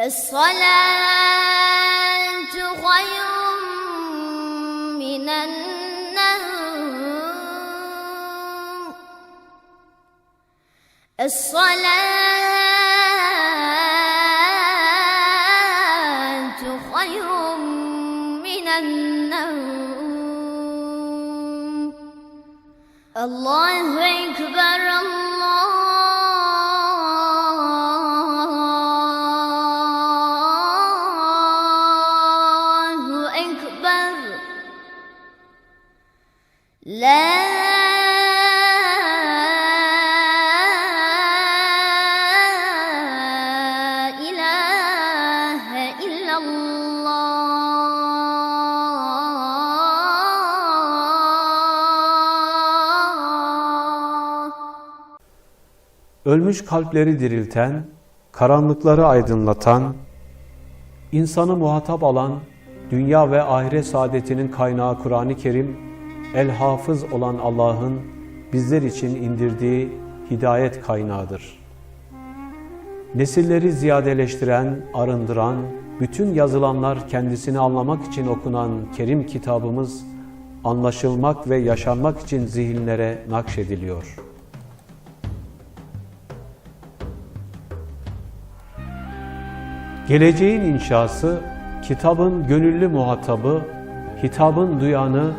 الصلاة خير من النوم. الصلاة خير من النوم. الله أكبر الله Ölmüş kalpleri dirilten, karanlıkları aydınlatan, insanı muhatap alan, dünya ve ahiret saadetinin kaynağı Kur'an-ı Kerim, el-hafız olan Allah'ın bizler için indirdiği hidayet kaynağıdır. Nesilleri ziyadeleştiren, arındıran, bütün yazılanlar kendisini anlamak için okunan Kerim kitabımız, anlaşılmak ve yaşanmak için zihinlere nakşediliyor.'' Geleceğin inşası, kitabın gönüllü muhatabı, hitabın duyanı,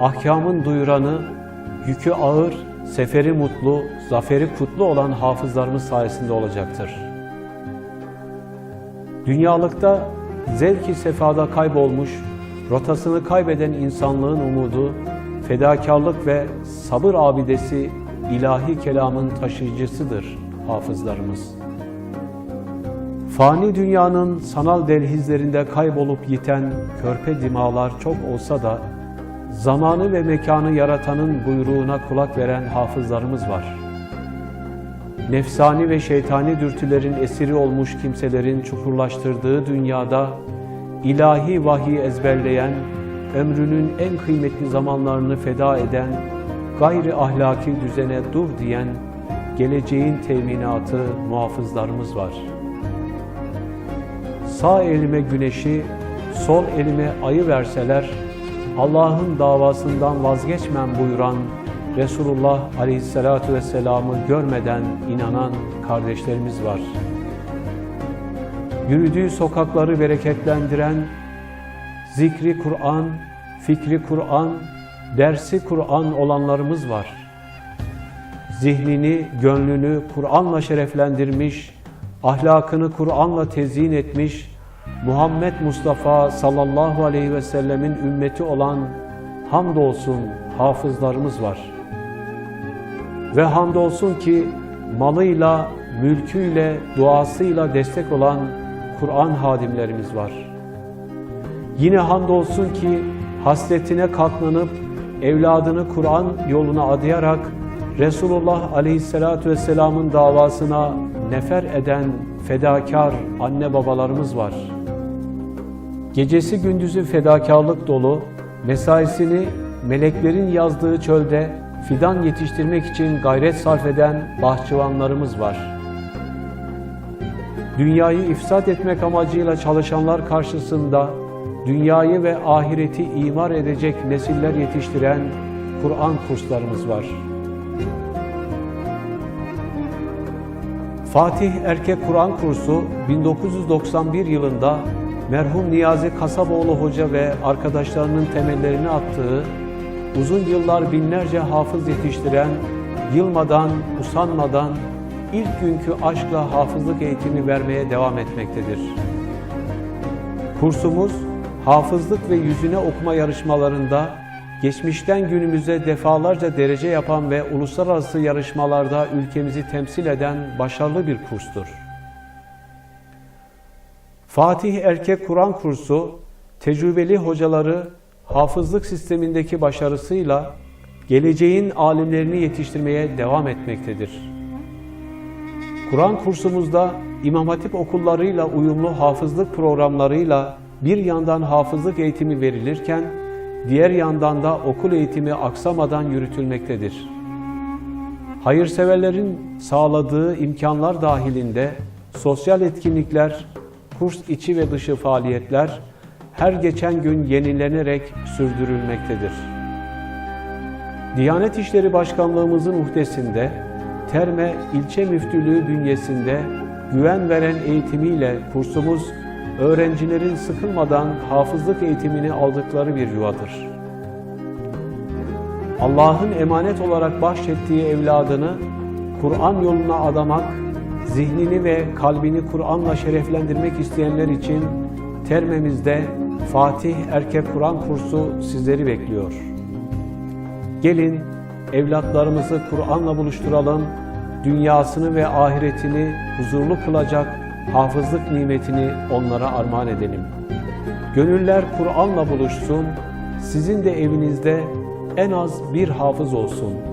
ahkamın duyuranı, yükü ağır, seferi mutlu, zaferi kutlu olan hafızlarımız sayesinde olacaktır. Dünyalıkta zevki sefada kaybolmuş, rotasını kaybeden insanlığın umudu, fedakarlık ve sabır abidesi ilahi kelamın taşıyıcısıdır hafızlarımız. Fani dünyanın sanal delhizlerinde kaybolup yiten körpe dimalar çok olsa da zamanı ve mekanı yaratanın buyruğuna kulak veren hafızlarımız var. Nefsani ve şeytani dürtülerin esiri olmuş kimselerin çukurlaştırdığı dünyada ilahi vahiy ezberleyen, ömrünün en kıymetli zamanlarını feda eden, gayri ahlaki düzene dur diyen, geleceğin teminatı muhafızlarımız var.'' Sağ elime güneşi, sol elime ayı verseler, Allah'ın davasından vazgeçmem buyuran Resulullah Aleyhisselatü Vesselam'ı görmeden inanan kardeşlerimiz var. Yürüdüğü sokakları bereketlendiren, zikri Kur'an, fikri Kur'an, dersi Kur'an olanlarımız var. Zihnini, gönlünü Kur'an'la şereflendirmiş, ahlakını Kur'an'la tezyin etmiş, Muhammed Mustafa sallallahu aleyhi ve sellemin ümmeti olan hamdolsun hafızlarımız var. Ve hamdolsun ki malıyla, mülküyle, duasıyla destek olan Kur'an hadimlerimiz var. Yine hamdolsun ki hasretine katlanıp evladını Kur'an yoluna adayarak Resulullah Aleyhisselatü Vesselam'ın davasına nefer eden fedakar anne babalarımız var. Gecesi gündüzü fedakarlık dolu, mesaisini meleklerin yazdığı çölde fidan yetiştirmek için gayret sarf eden bahçıvanlarımız var. Dünyayı ifsad etmek amacıyla çalışanlar karşısında dünyayı ve ahireti imar edecek nesiller yetiştiren Kur'an kurslarımız var. Fatih Erkek Kur'an kursu 1991 yılında merhum Niyazi Kasaboğlu Hoca ve arkadaşlarının temellerini attığı, uzun yıllar binlerce hafız yetiştiren, yılmadan, usanmadan ilk günkü aşkla hafızlık eğitimi vermeye devam etmektedir. Kursumuz, hafızlık ve yüzüne okuma yarışmalarında geçmişten günümüze defalarca derece yapan ve uluslararası yarışmalarda ülkemizi temsil eden başarılı bir kurstur. Fatih Erkek Kur'an kursu, tecrübeli hocaları hafızlık sistemindeki başarısıyla geleceğin alimlerini yetiştirmeye devam etmektedir. Kur'an kursumuzda İmam Hatip okullarıyla uyumlu hafızlık programlarıyla bir yandan hafızlık eğitimi verilirken, diğer yandan da okul eğitimi aksamadan yürütülmektedir. Hayırseverlerin sağladığı imkanlar dahilinde sosyal etkinlikler, kurs içi ve dışı faaliyetler her geçen gün yenilenerek sürdürülmektedir. Diyanet İşleri Başkanlığımızın uhdesinde Terme İlçe Müftülüğü bünyesinde güven veren eğitimiyle kursumuz öğrencilerin sıkılmadan hafızlık eğitimini aldıkları bir yuvadır. Allah'ın emanet olarak bahşettiği evladını Kur'an yoluna adamak, zihnini ve kalbini Kur'an'la şereflendirmek isteyenler için Termemizde Fatih Erkek Kur'an kursu sizleri bekliyor. Gelin evlatlarımızı Kur'an'la buluşturalım, dünyasını ve ahiretini huzurlu kılacak hafızlık nimetini onlara armağan edelim. Gönüller Kur'an'la buluşsun, sizin de evinizde en az bir hafız olsun.''